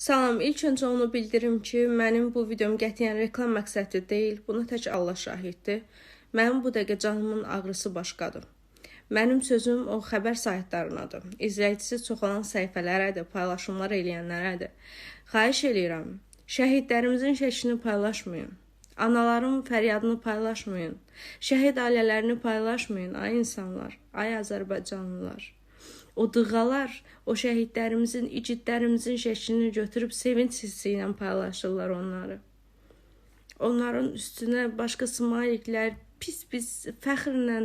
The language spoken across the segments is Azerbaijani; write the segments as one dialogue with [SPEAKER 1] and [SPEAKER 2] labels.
[SPEAKER 1] Salam, ilk öncə onu bildirim ki, mənim bu videom qətiyyən reklam məqsədli deyil. Buna tək Allah şahiddir. Mənim bu dəqiqə canımın ağrısı başqadır. Mənim sözüm o xəbər saytlarınadır. İzləyicisi çox olan səhifələrədir, paylaşımlar eləyənlərədir. Xahiş eləyirəm, şəhidlərimizin şəklini paylaşmayın. Anaların fəryadını paylaşmayın. Şəhid ailələrini paylaşmayın, ay insanlar, ay Azərbaycanlılar. O dığalar o şəhidlərimizin, igidlərimizin şəklini götürüb sevinç hissi ilə paylaşırlar onları. Onların üstünə başqa smayiklər pis-pis fəxrlə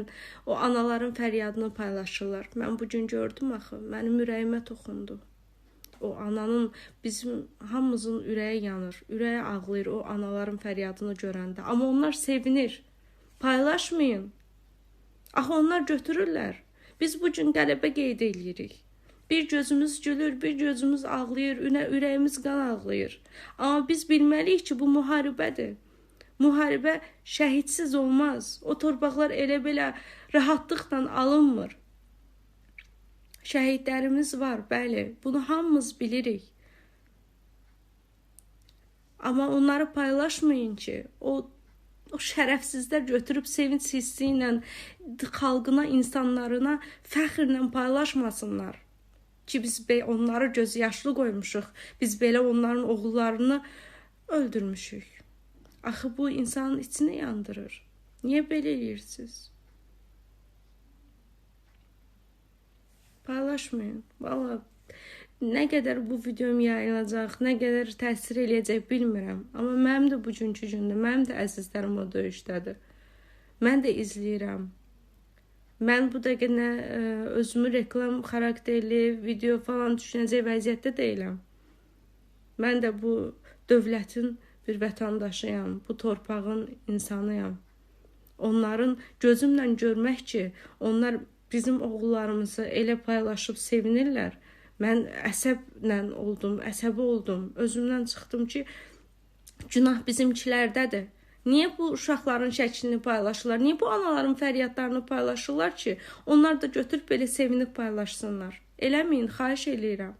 [SPEAKER 1] o anaların fəryadını paylaşırlar. Mən bu gün gördüm axı, mənim ürəyimə toxundu. O ananın bizim hamımızın ürəyi yanır, ürəyi ağlayır o anaların fəryadını görəndə. Amma onlar sevinir. Paylaşmayın. Axı onlar götürürlər. Biz bu gün qələbə qeyd eləyirik. Bir gözümüz gülür, bir gözümüz ağlayır, ürə ürəyimiz qan ağlayır. Amma biz bilməliyik ki, bu müharibədir. Müharibə şəhidsiz olmaz. O torpaqlar elə belə rahatlıqla alınmır. Şəhidlərimiz var, bəli. Bunu hamımız bilirik. Amma onları paylaşmayın ki, o o şərəfsizlər götürüb sevinç hissi ilə xalqına, insanlarına fəxrlə paylaşmasınlar. Ki biz be onları göz yaşlı qoymuşuq. Biz belə onların oğullarını öldürmüşük. Axı bu insanın içini yandırır. Niyə belə eləyirsiniz? Paylaşmayın. Valla nə qədər bu videom yayılacaq, nə qədər təsir eləyəcək bilmirəm. Amma mənim də bugünkü gündə, mənim də əzizlərim o döyüşdədir. Mən də izləyirəm. Mən bu dəqiqə nə ə, özümü reklam xarakterli video falan düşünəcək vəziyyətdə deyiləm. Mən də bu dövlətin bir vətəndaşıyam, bu torpağın insanıyam. Onların gözümlə görmək ki, onlar bizim oğullarımızı elə paylaşıb sevinirlər. Mən əsəblə oldum, əsəbi oldum. Özümdən çıxdım ki, günah bizimkilərdədir. Niyə bu uşaqların şəklini paylaşırlar? Niyə bu anaların fəryadlarını paylaşırlar ki, onlar da götürüb belə sevinib paylaşsınlar? Eləməyin, xahiş eləyirəm.